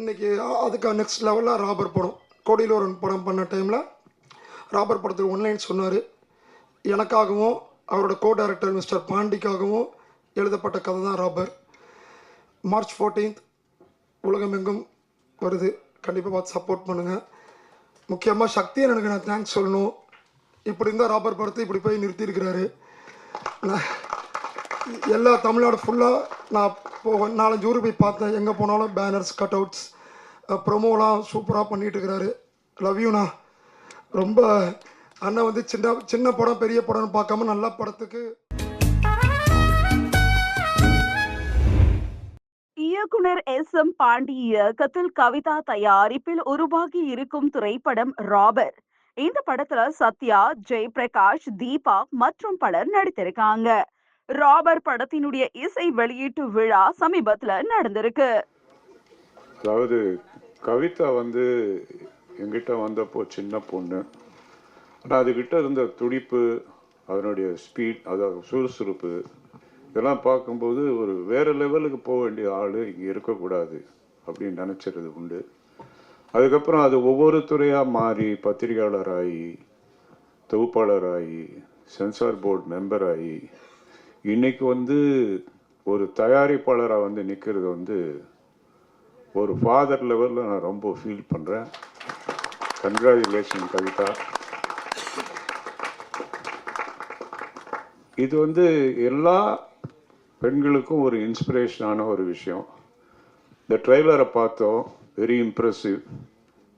இன்னைக்கு அதுக்கு நெக்ஸ்ட் லெவலில் ராபர் படம். கோடியிலூரன் படம் பண்ண டைமில் ராபர் படத்துக்கு ஒன்லைன் சொன்னார். எனக்காகவும் அவரோட கோ டைரக்டர் மிஸ்டர் பாண்டிக்காகவும் எழுதப்பட்ட கதை தான் ராபர் மார்ச் ஃபோர்டீன்த் உலகமெங்கும் வருது. கண்டிப்பாக பார்த்து சப்போர்ட் பண்ணுங்கள் முக்கியமாக சக்தியை எனக்கு நான் தேங்க்ஸ் சொல்லணும். இப்படி இருந்தால் ராபர் படத்தை இப்படி போய் நிறுத்தியிருக்கிறாரு. நான் எல்லா தமிழ்நாடு ஃபுல்லாக நான் போவேன் நாலஞ்சு ஊருக்கு போய் பார்த்தேன். எங்கே போனாலும் பேனர்ஸ் கட் அவுட்ஸ் ப்ரொமோலாம் சூப்பராக பண்ணிகிட்டு இருக்கிறாரு. லவ் யூண்ணா ரொம்ப அண்ணன் வந்து சின்ன சின்ன படம் பெரிய படம்னு பார்க்காம நல்ல படத்துக்கு. இயக்குனர் எஸ் எம் பாண்டி இயக்கத்தில் கவிதா தயாரிப்பில் உருவாகி இருக்கும் திரைப்படம் ராபர். இந்த படத்துல சத்யா ஜெயபிரகாஷ் தீபா மற்றும் பலர் நடித்திருக்காங்க. ராபர் படத்தினுடைய இசை வெளியீட்டு விழா சமீபத்துல நடந்திருக்கு. அதாவது கவிதா வந்து எங்கிட்ட வந்தப்போ சின்ன பொண்ணு. ஆனால் அதுகிட்ட இருந்த துடிப்பு அதனுடைய ஸ்பீட் அதாவது சுறுசுறுப்பு இதெல்லாம் பார்க்கும்போது ஒரு வேறு லெவலுக்கு போக வேண்டிய ஆள் இங்கே இருக்கக்கூடாது அப்படின்னு நினச்சிறது உண்டு. அதுக்கப்புறம் அது ஒவ்வொரு துறையாக மாறி பத்திரிகையாளராகி தொகுப்பாளராகி சென்சார் போர்டு மெம்பர் இன்றைக்கி இன்னைக்கு வந்து ஒரு தயாரிப்பாளராக வந்து நிற்கிறது வந்து ஒரு ஃபாதர் லெவலில் நான் ரொம்ப ஃபீல் பண்ணுறேன் கங்க்ராச்சுலேஷன் கவிதா. இது வந்து எல்லா பெண்களுக்கும் ஒரு இன்ஸ்பிரேஷனான ஒரு விஷயம். இந்த ட்ரெய்லரை பார்த்தோம். Very impressive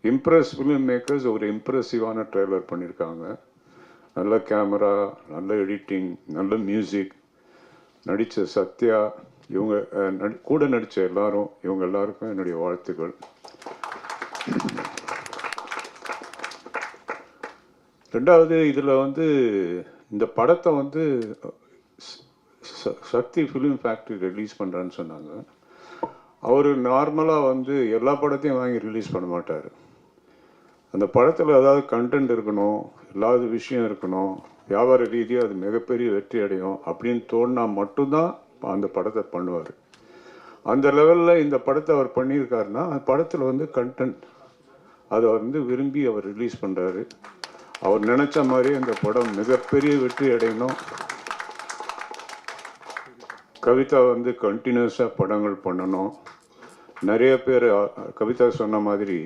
impress film makers ஒரு இம்ப்ரெசிவான ட்ரெய்லர் பண்ணியிருக்காங்க நல்ல கேமரா நல்ல எடிட்டிங் நல்ல மியூசிக் நடித்த சத்யா இவங்க நடி- கூட நடித்த எல்லாரும் இவங்க எல்லாருக்கும் என்னுடைய வாழ்த்துக்கள். ரெண்டாவது இதில் வந்து இந்த படத்தை வந்து ச- சக்தி ஃபிலிம் ஃபேக்ட்ரி ரிலீஸ் பண்ணுறேன்னு சொன்னாங்க. அவர் நார்மலாக வந்து எல்லா படத்தையும் வாங்கி ரிலீஸ் பண்ண மாட்டார். அந்த படத்தில் ஏதாவது கண்டென்ட் இருக்கணும் ஏதாவது விஷயம் இருக்கணும் வியாபார ரீதியாக அது மிகப்பெரிய வெற்றி அடையும் அப்படின்னு தோணினா மட்டும்தான் அந்த படத்தை பண்ணுவார். அந்த லெவலில் இந்த படத்தை அவர் பண்ணியிருக்காருன்னா அந்த படத்தில் வந்து கண்டென்ட் அதை வந்து விரும்பி அவர் ரிலீஸ் பண்ணுறாரு அவர் நினச்ச மாதிரி அந்த படம் மிகப்பெரிய வெற்றி அடையணும். கவிதா வந்து கண்டினியூஸாக படங்கள் பண்ணணும். நிறைய பேர் கவிதா சொன்ன மாதிரி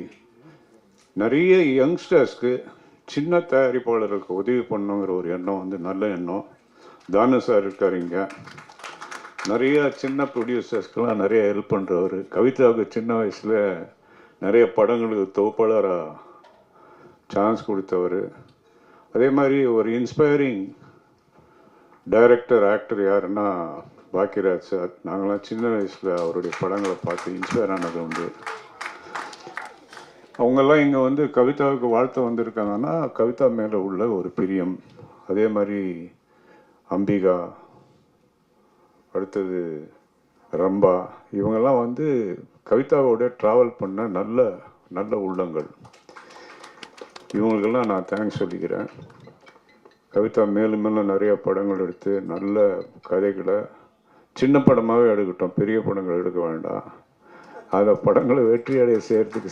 நிறைய யங்ஸ்டர்ஸ்க்கு சின்ன தயாரிப்பாளருக்கு உதவி பண்ணணுங்கிற ஒரு எண்ணம் வந்து நல்ல எண்ணம். தானு சார் இருக்கார் இங்கே நிறைய சின்ன ப்ரொடியூசர்ஸ்க்கெலாம் நிறைய ஹெல்ப் பண்ணுறவர் கவிதாவுக்கு சின்ன வயசில் நிறைய படங்களுக்கு தொகுப்பாளராக சான்ஸ் கொடுத்தவர். அதே மாதிரி ஒரு இன்ஸ்பைரிங் டைரக்டர் ஆக்டர் யாருன்னா பாக்கியராஜ் சார். நாங்களாம் சின்ன வயசில் அவருடைய படங்களை பார்த்து இன்ஸ்பயர் ஆனது உண்டு. அவங்கெல்லாம் இங்கே வந்து கவிதாவுக்கு வாழ்த்த வந்திருக்காங்கன்னா கவிதா மேலே உள்ள ஒரு பிரியம். அதே மாதிரி அம்பிகா அடுத்தது ரம்பா இவங்கெல்லாம் வந்து கவிதாவோட ட்ராவல் பண்ண நல்ல நல்ல உள்ளங்கள். இவங்களுக்கெல்லாம் நான் தேங்க்ஸ் சொல்லிக்கிறேன். கவிதா மேலும் மேலும் நிறைய படங்கள் எடுத்து நல்ல கதைகளை சின்ன படமாகவே எடுக்கட்டும் பெரிய படங்கள் எடுக்க வேண்டாம். அந்த படங்களை வெற்றி அடைய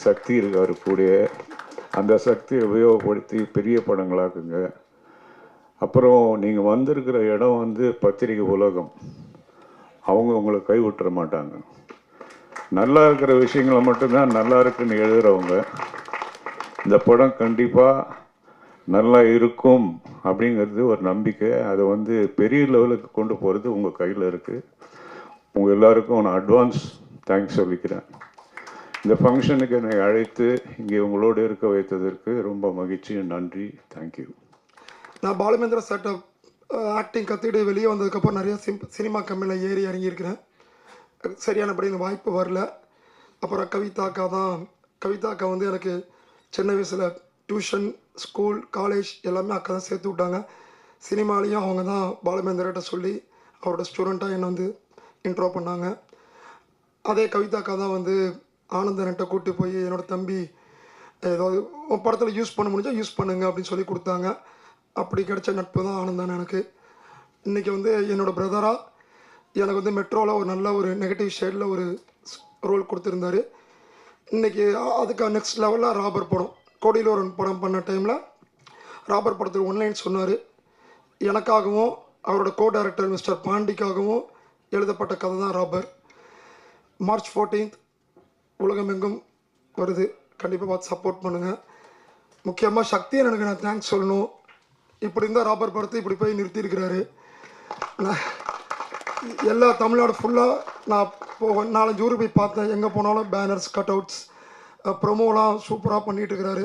சக்தி இருக்கு அவர் கூடயே. அந்த சக்தியை உபயோகப்படுத்தி பெரிய படங்களாக்குங்க. அப்புறம் நீங்கள் வந்திருக்கிற இடம் வந்து பத்திரிகை உலகம். அவங்க உங்களை கைவிட்டுற மாட்டாங்க. நல்லா இருக்கிற விஷயங்களை மட்டும்தான் நல்லா இருக்குன்னு எழுதுகிறவங்க இந்த படம் கண்டிப்பாக நல்லா இருக்கும் அப்படிங்கிறது ஒரு நம்பிக்கை. அதை வந்து பெரிய லெவலுக்கு கொண்டு போகிறது உங்கள் கையில் இருக்குது உங்கள் எல்லாருக்கும் நான் அட்வான்ஸ் தேங்க்ஸ் சொல்லிக்கிறேன். இந்த ஃபங்க்ஷனுக்கு என்னை அழைத்து இங்கே உங்களோடு இருக்க வைத்ததற்கு ரொம்ப மகிழ்ச்சி நன்றி. தேங்க்யூ நான் பாலுமேந்திர சட்டம் ஆக்டிங் uh, கற்றுக்கிட்டு வெளியே வந்ததுக்கப்புறம் நிறையா சிம் சினிமா கம்பெனியில் ஏறி இறங்கியிருக்கிறேன். சரியானபடி இந்த வாய்ப்பு வரல. அப்புறம் கவிதாக்கா தான். கவிதாக்கா வந்து எனக்கு சின்ன வயசில் டியூஷன் ஸ்கூல் காலேஜ் எல்லாமே அக்கா தான் சேர்த்து விட்டாங்க. சினிமாலேயும் அவங்க தான் பாலுமேந்திரட்ட சொல்லி அவரோட ஸ்டூடெண்ட்டாக என்னை வந்து இன்ட்ரோ பண்ணாங்க. அதே கவிதாக்கா தான் வந்து ஆனந்தன்ட்ட கூட்டி போய் என்னோட தம்பி ஏதாவது உன் படத்தில் யூஸ் பண்ண முடிஞ்சா யூஸ் பண்ணுங்க அப்படின்னு சொல்லி கொடுத்தாங்க. அப்படி கிடைச்ச நட்பு தான் ஆனந்தன் எனக்கு. இன்றைக்கி வந்து என்னோடய பிரதராக எனக்கு வந்து மெட்ரோவில் ஒரு நல்ல ஒரு நெகட்டிவ் ஷேடில் ஒரு ரோல் கொடுத்துருந்தாரு. இன்னைக்கு அதுக்கு நெக்ஸ்ட் லெவலில் ராபர் படம் கோடியில் ஒரு படம் பண்ண டைமில் ராபர் படத்தில் ஒன்லைன் சொன்னார். எனக்காகவும் அவரோட கோ டைரக்டர் மிஸ்டர் பாண்டிக்காகவும் எழுதப்பட்ட கதை தான் ராபர் மார்ச் ஃபோர்டீன்த் உலகமெங்கும் வருது. கண்டிப்பாக பார்த்து சப்போர்ட் பண்ணுங்கள் முக்கியமாக சக்தியை எனக்கு நான் தேங்க்ஸ் சொல்லணும். இப்படி இருந்தால் ராபர் படத்தை இப்படி போய் நிறுத்தியிருக்கிறாரு. நான் எல்லா தமிழ்நாடு ஃபுல்லாக நான் போவேன் நாலஞ்சு ஊர் போய் பார்த்தேன். எங்கே போனாலும் பேனர்ஸ் கட் அவுட்ஸ் ப்ரொமோலாம் சூப்பராக பண்ணிகிட்ருக்கிறாரு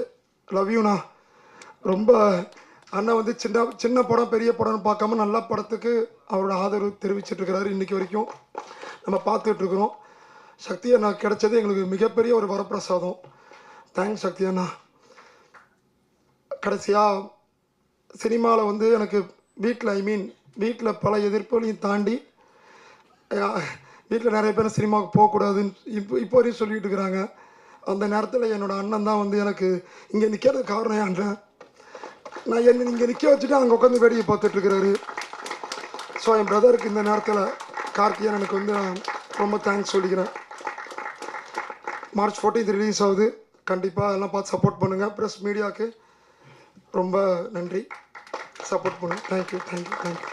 லவ் யூண்ணா ரொம்ப அண்ணன் வந்து சின்ன சின்ன படம் பெரிய படம்னு பார்க்காம நல்ல படத்துக்கு அவரோட ஆதரவு தெரிவிச்சிட்ருக்கிறாரு இன்றைக்கி வரைக்கும். நம்ம பார்த்துட்ருக்குறோம் சக்தி அண்ணா கிடைச்சது எங்களுக்கு மிகப்பெரிய ஒரு வரப்பிரசாதம். தேங்க்ஸ் சக்தி அண்ணா. கடைசியாக சினிமாவில் வந்து எனக்கு வீட்டில் ஐ மீன் வீட்டில் பல எதிர்ப்புகளையும் தாண்டி வீட்டில் நிறைய பேர் சினிமாவுக்கு போகக்கூடாதுன்னு இப்போ இப்போ வரையும் சொல்லிகிட்டு இருக்கிறாங்க. அந்த நேரத்தில் என்னோடய அண்ணன் தான் வந்து எனக்கு இங்கே நிற்கிறதுக்கு காரணம் அண்ணன் நான் என்ன இங்கே நிற்க வச்சுட்டு அங்கே உட்காந்து வேடிக்கை பார்த்துட்ருக்கிறாரு ஸோ என் பிரதருக்கு இந்த நேரத்தில் கார்த்தியன் எனக்கு வந்து நான் ரொம்ப தேங்க்ஸ் சொல்லிக்கிறேன். மார்ச் 14th ரிலீஸ் ஆகுது. கண்டிப்பாக அதெல்லாம் பார்த்து சப்போர்ட் பண்ணுங்கள் ப்ரெஸ் மீடியாவுக்கு ரொம்ப நன்றி. சப்போர்ட் பண்ணுங்கள் தேங்க்யூ தேங்க்யூ தேங்க்யூ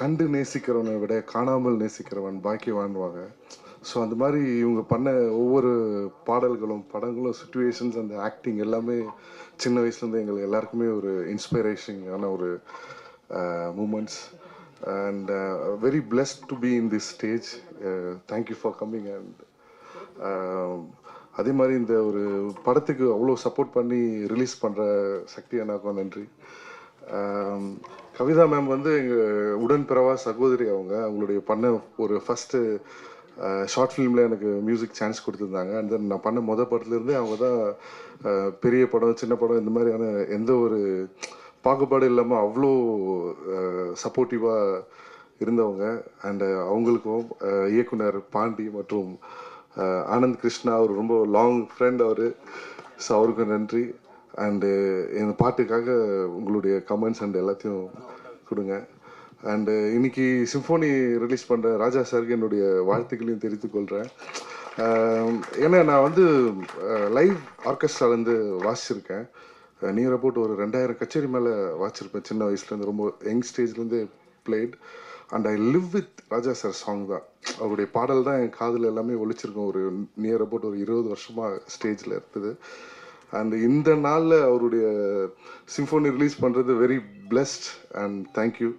கண்டு நேசிக்கிறவனை விட காணாமல் நேசிக்கிறவன் பாக்கியவான்வாங்க. ஸோ அந்த மாதிரி இவங்க பண்ண ஒவ்வொரு பாடல்களும் படங்களும் சுச்சுவேஷன்ஸ் அந்த ஆக்டிங் எல்லாமே சின்ன வயசுலேருந்து எங்களுக்கு எல்லாருக்குமே ஒரு இன்ஸ்பிரேஷனான ஒரு moments and very blessed to be in this stage thank you for coming and அதே மாதிரி இந்த ஒரு படத்துக்கு அவ்வளோ சப்போர்ட் பண்ணி ரிலீஸ் பண்ணுற சக்தி அண்ணாக்கும் நன்றி. கவிதா மேம் வந்து எங்கள் உடன்பிறவா சகோதரி அவங்க. அவங்களுடைய பண்ண ஒரு ஃபஸ்ட்டு ஷார்ட் ஃபிலிமில் எனக்கு மியூசிக் சான்ஸ் கொடுத்துருந்தாங்க. அண்ட் தென் நான் பண்ண மொதல் படத்துலேருந்தே அவங்க தான் பெரிய படம் சின்ன படம் இந்த மாதிரியான எந்த ஒரு பாகுபாடு இல்லாமல் அவ்வளோ சப்போர்ட்டிவாக இருந்தவங்க. அண்டு அவங்களுக்கும் இயக்குனர் பாண்டி மற்றும் ஆனந்த் கிருஷ்ணா அவர் ரொம்ப லாங் ஃப்ரெண்ட் அவர். ஸோ அவருக்கு நன்றி. அண்டு இந்த பாட்டுக்காக உங்களுடைய கமெண்ட்ஸ் அண்ட் எல்லாத்தையும் கொடுங்க. அண்டு இன்னைக்கு சிம்ஃபோனி ரிலீஸ் பண்ணுற ராஜா சாருக்கு என்னுடைய வாழ்த்துக்களையும் தெரிவித்துக்கொள்கிறேன் ஏன்னா நான் வந்து லைவ் ஆர்கெஸ்ட்ராலேருந்து வாசிச்சிருக்கேன். நியர் அபவுட் ஒரு ரெண்டாயிரம் கச்சேரி மேலே வாசிச்சிருப்பேன். சின்ன வயசுலேருந்து ரொம்ப young ஸ்டேஜ்லேருந்து played and I live with Raja sir song தான். அவருடைய பாடல் தான் என் காதில் எல்லாமே ஒழிச்சிருக்கும் ஒரு நியர் அபவுட் ஒரு இருபது வருஷமாக ஸ்டேஜில் இருக்குது. அண்ட் இந்த நாளில் அவருடைய சிம்ஃபோனி ரிலீஸ் பண்ணுறது very blessed and thank you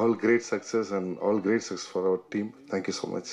all great success and all great success for our team thank you so much